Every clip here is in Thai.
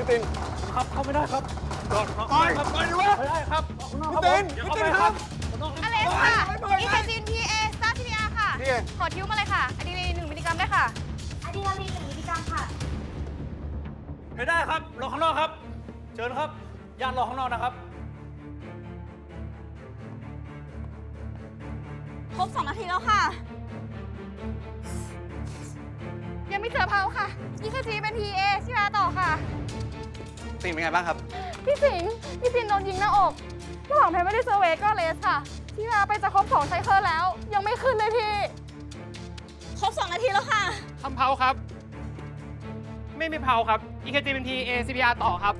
พี่ตินครับเข้าไม่ได้ครับก่อนครับปล่อยครับปล่อยดิวะไม่ได้ครับออกนอกพี่ตินผมพี่ตินอย่าคเข้ารับไปอเลสค่ะไม่ปล่อยอีไม่เทจินพีเอสตาร์ทีอาค่ะนี่ไงขอทิ้วมาเลยค่ะอะดรีนาลีนหนึ่งมิลลิกรัมได้วยค่ะอะดรีนาลีนหนึ่งมิลลิกรัมค่ะ ไม่ได้ครับรอข้างนอกครับ เชิญครับญาติรอข้างนอกนะครับ ครบ2นาทีแล้วค่ะ ยังไม่เจอเพาค่ะ EKG เป็น PA ชิราต่อค่ะ ตินเป็นไงบ้างครับ พี่สิงห์พี่ปินโดนยิงหน้าอกระหว่างแพนไม่ได้เซอร์เวย์ก็เลสค่ะชิราไปจะครบ2ไซเคิลแล้ว ยังไม่ขึ้นเลยพี่ ครบ 2 นาทีแล้วค่ะ ทำเพาครับ ไม่มีเพาครับ EKG เป็น T A CPR ต่อครับ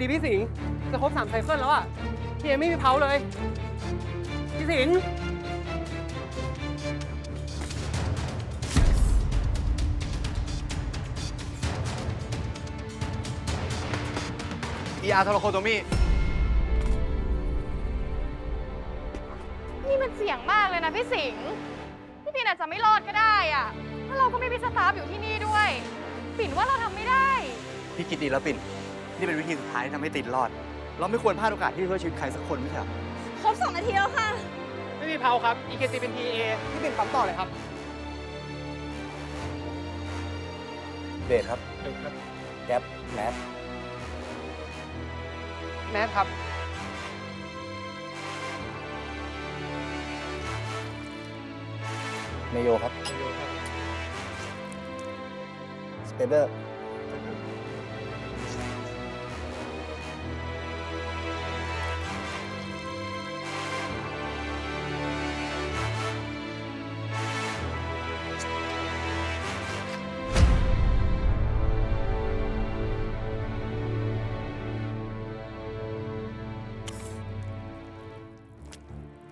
ดีพี่สิงห์จะครบ3ไซเคิลแล้วอะทีเอไม่มีเพาเลย พี่สิงห์ ER โทรโคโตมีนี่มันเสี่ยงมากเลยนะพี่สิงห์พี่ปินอาจจะไม่รอดก็ได้อะถ้าเราก็ไม่มีสตาฟอยู่ที่นี่ด้วย ปิ่นว่าเราทำไม่ได้ พี่คิดดีแล้วปิ่น นี่เป็นวิธีสุดท้ายที่ทำให้ตินรอด เราไม่ควรพลาดโอกาสที่จะช่วยชีวิตใครสักคนไม่ใช่เหรอครบ2นาทีแล้วค่ะ ไม่มีเพาครับ EKG เป็น T A พี่เป็นปั๊มต่อเลยครับ เดทครับ แก๊ปแมทแมสครับเมโยครับ สเปเดอร์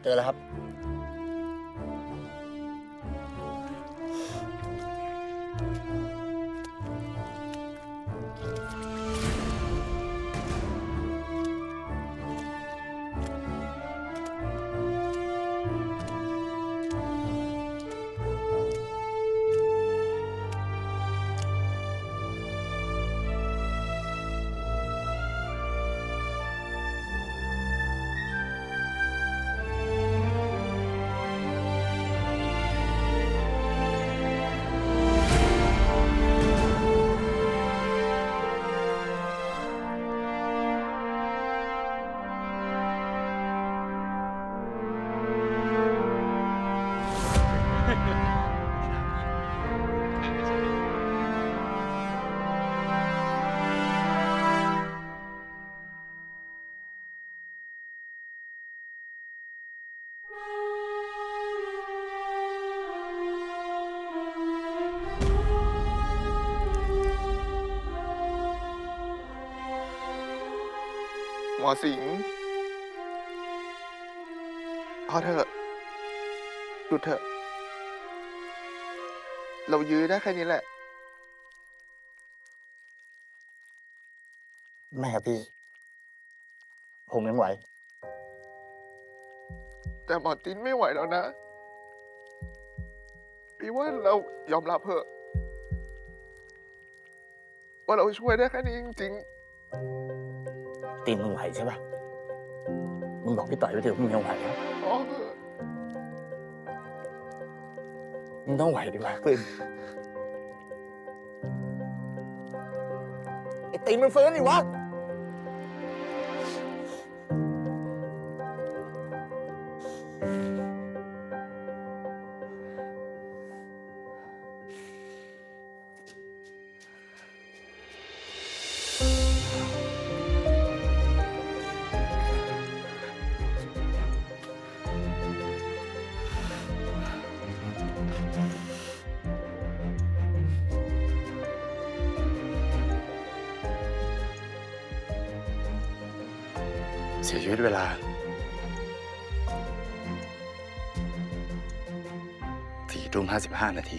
เจอแล้วครับ มอสิงห์พอเถอะหยุดเถอะ เรายื้อได้แค่นี้แหละ ไม่ครับพี่ ผมยังไหว แต่หมอตินไม่ไหวแล้วนะ พี่ว่าเรายอมรับเถอะว่าเราช่วยได้แค่นี้จริง ตีนมึงไหวใช่ปะมึงบอกพี่ต่อยไปเถอะมึงยังไหวนะๆพอเถอะมึงต้องไหวดีกว่าปืนไอ้ตีนมันฟื้นดิวะ เสียชีวิตเวลา สี่ทุ่มห้าสิบห้านาที